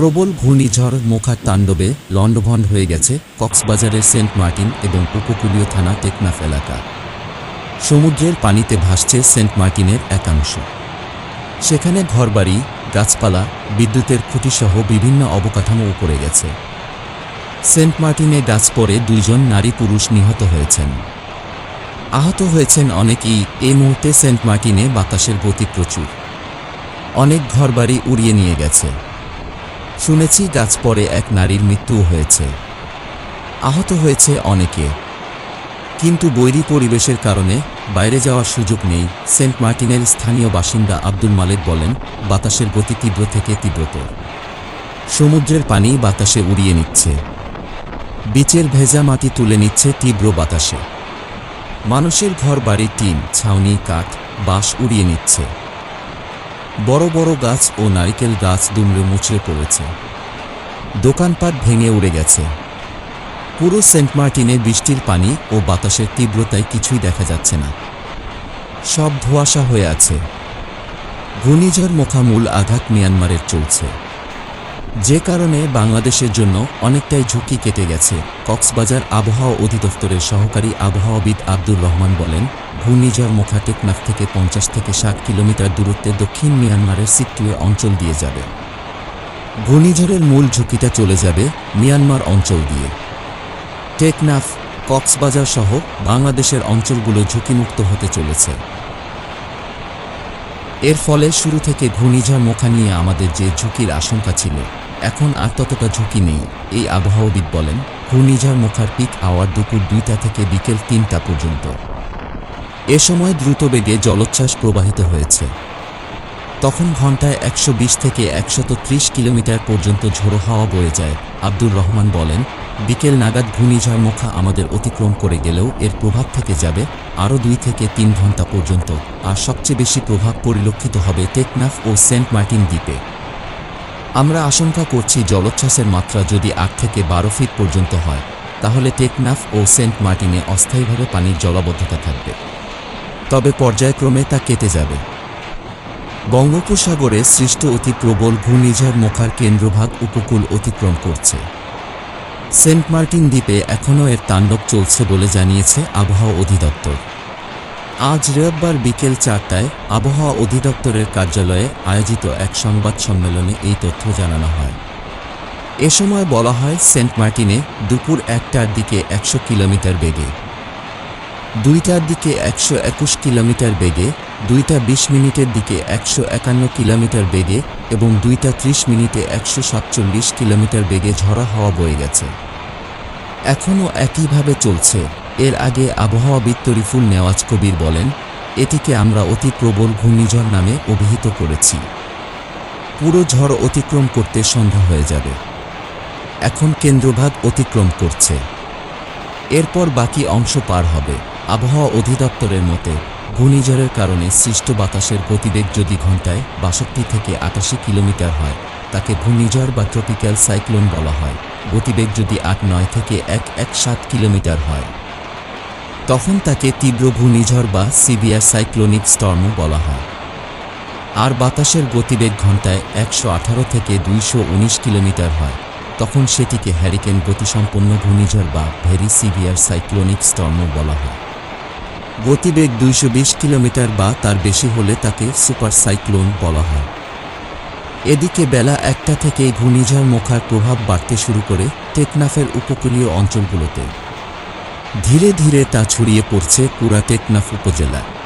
প্রবল ঘূর্ণিঝড় মোখার তাণ্ডবে লণ্ডভণ্ড হয়ে গেছে কক্সবাজারের সেন্ট মার্টিন এবং উপকূলীয় থানা টেকনাফ এলাকা। সমুদ্রের পানিতে ভাসছে সেন্ট মার্টিনের একাংশ। সেখানে ঘরবাড়ি, গাছপালা, বিদ্যুতের খুঁটিসহ বিভিন্ন অবকাঠামো উপরে গেছে। সেন্ট মার্টিনে গাছ পড়ে দুইজন নারী পুরুষ নিহত হয়েছেন। আহত হয়েছেন অনেকেই এই মুহূর্তে সেন্ট মার্টিনে বাতাসের গতি প্রচুর। অনেক ঘরবাড়ি উড়িয়ে নিয়ে গেছে। শুনেছি গাছ পড়ে এক নারীর মৃত্যুও হয়েছে। আহত হয়েছে অনেকে। কিন্তু বৈরী পরিবেশের কারণে বাইরে যাওয়ার সুযোগ নেই, সেন্ট মার্টিনের স্থানীয় বাসিন্দা আব্দুল মালেক বলেন, বাতাসের গতি তীব্র থেকে তীব্রতর। সমুদ্রের পানি বাতাসে উড়িয়ে নিচ্ছে। বিচের ভেজা মাটি তুলে নিচ্ছে তীব্র বাতাসে। মানুষের ঘর বাড়ির টিন, ছাউনি, কাঠ, বাঁশ উড়িয়ে নিচ্ছে। বড় বড় গাছ ও নারিকেল গাছ দুমড়ে মুচড়ে পড়েছে। দোকানপাট ভেঙে উড়ে গেছে। পুরো সেন্ট মার্টিনে বৃষ্টির পানি ও বাতাসের তীব্রতায় কিছুই দেখা যাচ্ছে না। সব ধোয়াশা হয়ে আছে। ঘূর্ণিঝড় মোখামূল আঘাত মিয়ানমারের চলছে। যে কারণে বাংলাদেশের জন্য অনেকটাই ঝুঁকি কেটে গেছে, কক্সবাজার আবহাওয়া অধিদপ্তরের সহকারী আবহাওয়াবিদ আব্দুর রহমান বলেন, ঘূর্ণিঝড় মুখা টেকনাফ থেকে পঞ্চাশ থেকে ষাট কিলোমিটার দূরত্বে দক্ষিণ মিয়ানমারের সিকটুয়ে অঞ্চল দিয়ে যাবে। ঘূর্ণিঝড়ের মূল ঝুঁকিটা চলে যাবে মিয়ানমার অঞ্চল দিয়ে। টেকনাফ, কক্সবাজার সহ বাংলাদেশের অঞ্চলগুলো ঝুঁকিমুক্ত হতে চলেছে। এর ফলে শুরু থেকে ঘূর্ণিঝড় মোখা নিয়ে আমাদের যে ঝুঁকির আশঙ্কা ছিল, এখন আর ততটা ঝুঁকি নেই, এই আবহাওয়াবিদ বলেন। ঘূর্ণিঝড় মোখার পিক আওয়ার দুপুর দুইটা থেকে বিকেল তিনটা পর্যন্ত। এ সময় দ্রুত বেগে জলোচ্ছ্বাস প্রবাহিত হয়েছে। তখন ঘন্টায় একশো বিশ থেকে একশত কিলোমিটার পর্যন্ত ঝোড়ো হাওয়া বয়ে যায়। আব্দুর রহমান বলেন, বিকেল নাগাদ ঘূর্ণিঝড় মুখা আমাদের অতিক্রম করে গেলেও এর প্রভাব থেকে যাবে আরও দুই থেকে তিন ঘণ্টা পর্যন্ত, আর সবচেয়ে বেশি প্রভাব পরিলক্ষিত হবে টেকনাফ ও সেন্ট মার্টিন দ্বীপে। আমরা আশঙ্কা করছি জলোচ্ছ্বাসের মাত্রা যদি আট থেকে বারো ফিট পর্যন্ত হয়, তাহলে টেকনাফ ও সেন্ট মার্টিনে অস্থায়ীভাবে পানির জলাবদ্ধতা থাকবে। তবে পর্যায়ক্রমে তা কেটে যাবে। বঙ্গোপসাগরে সৃষ্ট অতি প্রবল ঘূর্ণিঝড় মোখার কেন্দ্রভাগ উপকূল অতিক্রম করছে। সেন্ট মার্টিন দ্বীপে এখনও এর তাণ্ডব চলছে বলে জানিয়েছে আবহাওয়া অধিদপ্তর। আজ রোববার বিকেল চারটায় আবহাওয়া অধিদপ্তরের কার্যালয়ে আয়োজিত এক সংবাদ সম্মেলনে এই তথ্য জানানো হয়। এ সময় বলা হয়, সেন্ট মার্টিনে দুপুর একটার দিকে একশো কিলোমিটার বেগে, দুইটার দিকে একশো একুশ কিলোমিটার বেগে দুইটা বিশ মিনিটের দিকে একশো একান্ন কিলোমিটার বেগে এবং দুইটা ত্রিশ মিনিটে একশো সাতচল্লিশ কিলোমিটার বেগে ঝরা হওয়া বয়ে গেছে। এখনও একইভাবে চলছে, এর আগে আবহাওয়াবিদ তরিফুল নেওয়াজ কবির বলেন, এটিকে আমরা অতি প্রবল ঘূর্ণিঝড় নামে অভিহিত করেছি। পুরো ঝড় অতিক্রম করতে সন্ধ্যা হয়ে যাবে। এখন কেন্দ্রভাগ অতিক্রম করছে। এরপর বাকি অংশ পার হবে। আবহাওয়া অধিদপ্তরের মতে ঘূর্ণিঝড়ের কারণে সৃষ্ট বাতাসের গতিবেগ যদি ঘন্টায় বাষট্টি থেকে আটাশি কিলোমিটার হয়, তাকে ঘূর্ণিঝড় বা ট্রপিক্যাল সাইক্লোন বলা হয়। গতিবেগ যদি আট, নয় থেকে এক এক, সাত কিলোমিটার হয়। তখন তাকে তীব্র ঘূর্ণিঝড় বা সিভিয়ার সাইক্লোনিক স্টর্মও বলা হয়। আর বাতাসের গতিবেগ ঘন্টায় একশো আঠারো থেকে দুইশো উনিশ কিলোমিটার হয়, তখন সেটিকে হ্যারিকেন গতিসম্পন্ন ঘূর্ণিঝড় বা ভেরি সিভিয়ার সাইক্লোনিক স্টর্মও বলা হয়। গতিবেগ দুইশো বিশ কিলোমিটার বা তার বেশি হলে তাকে সুপার সাইক্লোন বলা হয়। এদিকে বেলা একটা থেকে ঘূর্ণিঝড় মুখার প্রভাব বাড়তে শুরু করে টেকনাফের উপকূলীয় অঞ্চলগুলোতে। ধীরে ধীরে তা ছড়িয়ে পড়ছে পুরা টেকনাফ উপজেলায়।